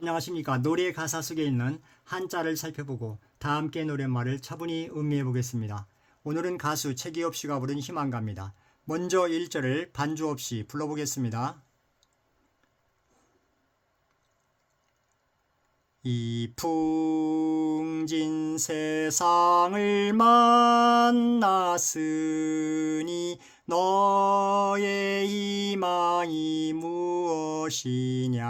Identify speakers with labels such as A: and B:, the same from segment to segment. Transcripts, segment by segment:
A: 안녕하십니까. 노래 가사 속에 있는 한자를 살펴보고 다 함께 노랫말을 차분히 음미해 보겠습니다. 오늘은 가수 최기업 씨가 부른 희망가입니다. 먼저 1절을 반주 없이 불러보겠습니다. 이 풍진 세상을 만났으니 너의 희망이 무엇이냐?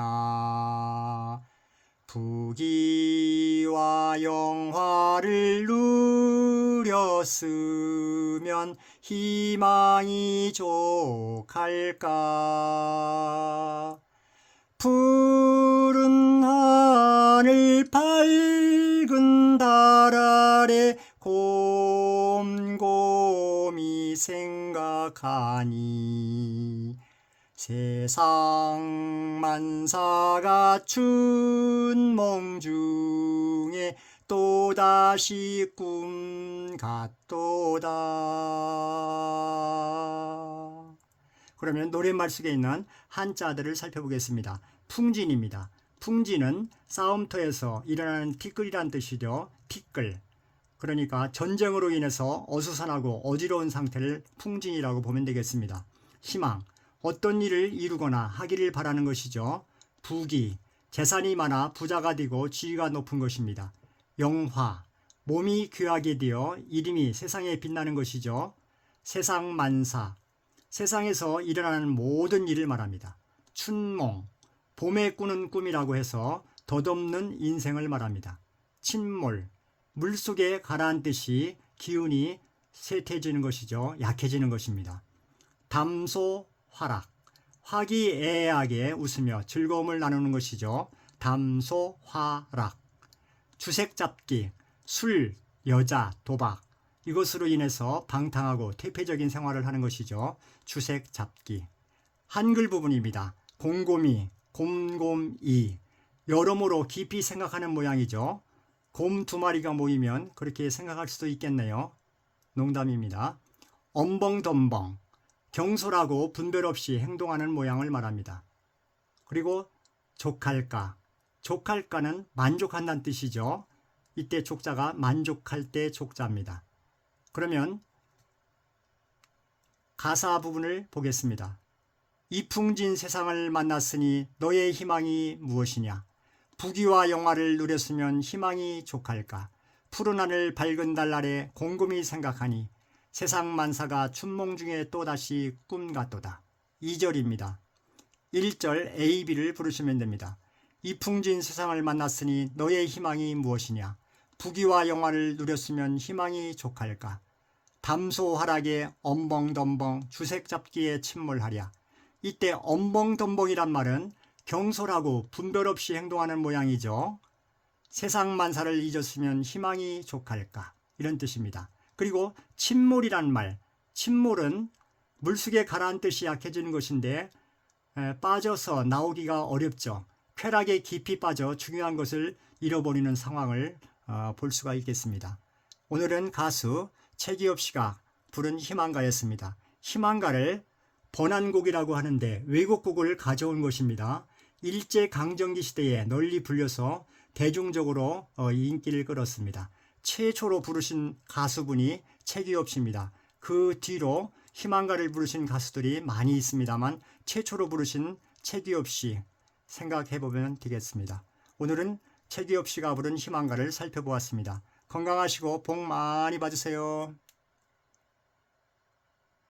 A: 부귀와 영화를 누렸으면 희망이 족할까? 푸른 하늘 밝은 달 아래 곰곰이 생 각하니 세상 만사가 춘몽 중에 또다시 꿈 같도다. 그러면 노랫말 속에 있는 한자들을 살펴보겠습니다. 풍진입니다. 풍진은 싸움터에서 일어나는 티끌이란 뜻이죠. 티끌. 그러니까 전쟁으로 인해서 어수선하고 어지러운 상태를 풍진이라고 보면 되겠습니다. 희망. 어떤 일을 이루거나 하기를 바라는 것이죠. 부귀. 재산이 많아 부자가 되고 지위가 높은 것입니다. 영화. 몸이 귀하게 되어 이름이 세상에 빛나는 것이죠. 세상 만사. 세상에서 일어나는 모든 일을 말합니다. 춘몽, 봄에 꾸는 꿈이라고 해서 덧없는 인생을 말합니다. 침몰, 물속에 가라앉듯이 기운이 쇠퇴해지는 것이죠. 약해지는 것입니다. 담소, 화락, 화기애애하게 웃으며 즐거움을 나누는 것이죠. 담소, 화락. 주색 잡기, 술, 여자, 도박, 이것으로 인해서 방탕하고 퇴폐적인 생활을 하는 것이죠. 주색 잡기. 한글 부분입니다. 곰곰이, 곰곰이. 여러모로 깊이 생각하는 모양이죠. 곰 두 마리가 모이면 그렇게 생각할 수도 있겠네요. 농담입니다. 엄벙덤벙. 경솔하고 분별 없이 행동하는 모양을 말합니다. 그리고 족할까. 족할까는 만족한다는 뜻이죠. 이때 족자가 만족할 때 족자입니다. 그러면 가사 부분을 보겠습니다. 이풍진 세상을 만났으니 너의 희망이 무엇이냐? 부귀와 영화를 누렸으면 희망이 족할까? 푸른 하늘 밝은 달 아래 곰곰이 생각하니 세상 만사가 춘몽 중에 또다시 꿈 같도다. 2절입니다. 1절 A, B를 부르시면 됩니다. 이풍진 세상을 만났으니 너의 희망이 무엇이냐? 부귀와 영화를 누렸으면 희망이 족할까? 담소하락에 엄벙덤벙 주색잡기에 침몰하랴. 이때 엄벙덤벙이란 말은 경솔하고 분별 없이 행동하는 모양이죠. 세상 만사를 잊었으면 희망이 족할까? 이런 뜻입니다. 그리고 침몰이란 말, 침몰은 물속에 가라앉듯이 약해지는 것인데 에, 빠져서 나오기가 어렵죠. 쾌락에 깊이 빠져 중요한 것을 잃어버리는 상황을 어, 볼 수가 있겠습니다. 오늘은 가수 최기업 씨가 부른 희망가였습니다. 희망가를 번안곡이라고 하는데 외국곡을 가져온 것입니다. 일제 강점기 시대에 널리 불려서 대중적으로 어, 인기를 끌었습니다. 최초로 부르신 가수분이 최기업 씨입니다. 그 뒤로 희망가를 부르신 가수들이 많이 있습니다만 최초로 부르신 최기업 씨 생각해 보면 되겠습니다. 오늘은 최기업 씨가 부른 희망가를 살펴보았습니다. 건강하시고 복 많이 받으세요.